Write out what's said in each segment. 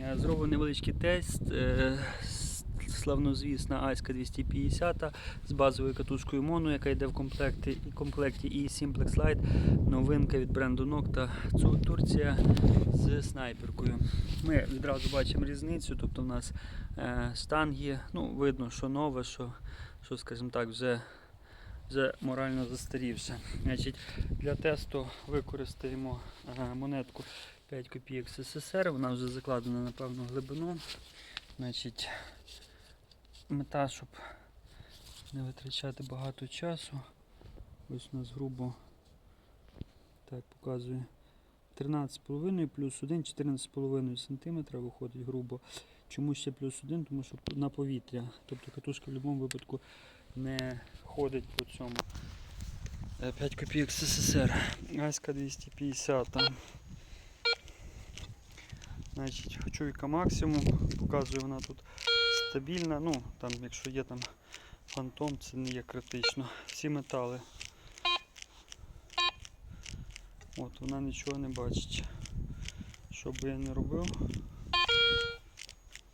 Е, Зробив невеличкий тест. е, Славнозвісна Айська 250 з базовою катушкою Моно, яка йде в комплекті, і комплекті і Simplex Lite. Новинка від бренду Nocta. Турція з снайперкою. Ми відразу бачимо різницю. Тобто в нас е, штанги, ну, видно, що нове, що, що скажімо так, вже, вже морально застарівше. Значить, для тесту використаємо е, монетку 5 копійок СССР, вона вже закладена на певну глибину. Значить, мета, щоб не витрачати багато часу. Ось у нас грубо так показує 13,5 плюс 1, 14,5 см виходить грубо. Чому ще плюс 1? Тому що на повітря. Тобто катушка в будь-якому випадку не ходить по цьому. Е, 5 копійок СССР. Аська 250. Значить, чуйка максимум, показує вона тут стабільна. Ну, там, якщо є там фантом, це не є критично. Всі метали. От, вона нічого не бачить. Що би я не робив,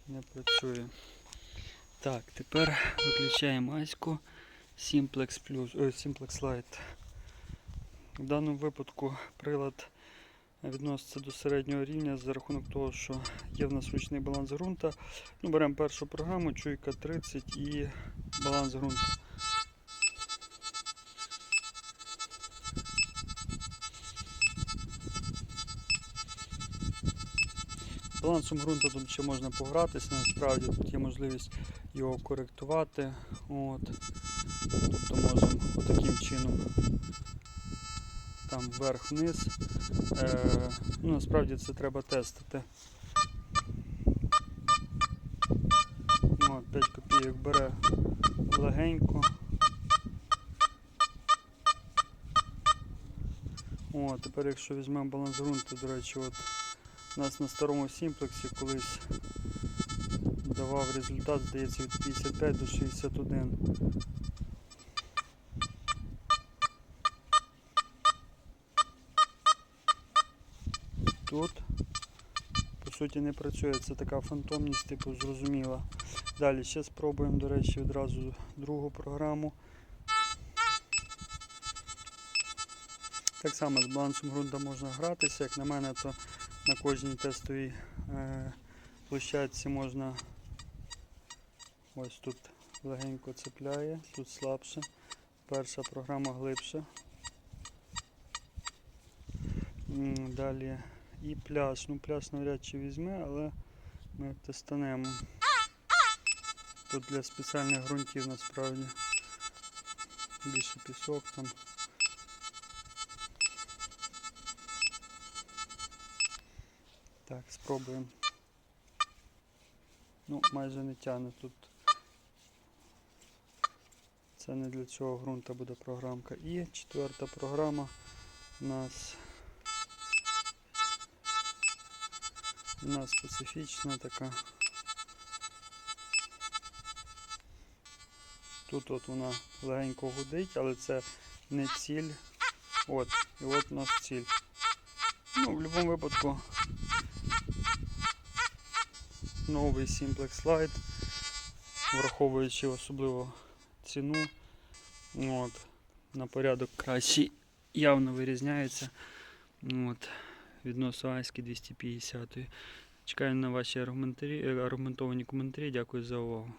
не працює. Так, тепер виключаємо Аську Simplex Plus, ой, Simplex Lite. В даному випадку прилад відноситься до середнього рівня за рахунок того, що є в нас ручний баланс ґрунта. Ну, беремо першу програму, чуйка 30 і баланс ґрунту. Балансом ґрунту тут ще можна погратися, насправді тут є можливість його коректувати. От. Тобто можемо таким чином там вверх-вниз. Е, ну, насправді це треба тестити. От, 5 копійок бере легенько. О, тепер якщо візьмемо баланс ґрунту, до речі, от у нас на старому сімплексі колись давав результат, здається, від 55 до 61. Тут по суті не працює, це така фантомність, типу зрозуміла. Далі ще спробуємо, до речі, відразу другу програму. Так само з балансом ґрунта можна гратися, як на мене, то на кожній тестовій е, площадці можна ось тут легенько цепляє, тут слабше. Перша програма глибша. Далі і пляж. Ну пляж навряд чи візьме, але ми тестанемо. Тут для спеціальних ґрунтів насправді більше пісок там. Так, спробуємо. Ну, майже не тягне тут. Це не для цього ґрунта буде програмка. І четверта програма у нас нас специфічна така. Тут от вона легенько гудить, але це не ціль. От, і от у нас ціль. Ну, в будь-якому випадку новий Simplex Lite, враховуючи особливо ціну, от, на порядок кращий явно вирізняється от, відносно Аськи 250. Чекаю на ваші аргументарі- аргументовані коментарі. Дякую за увагу.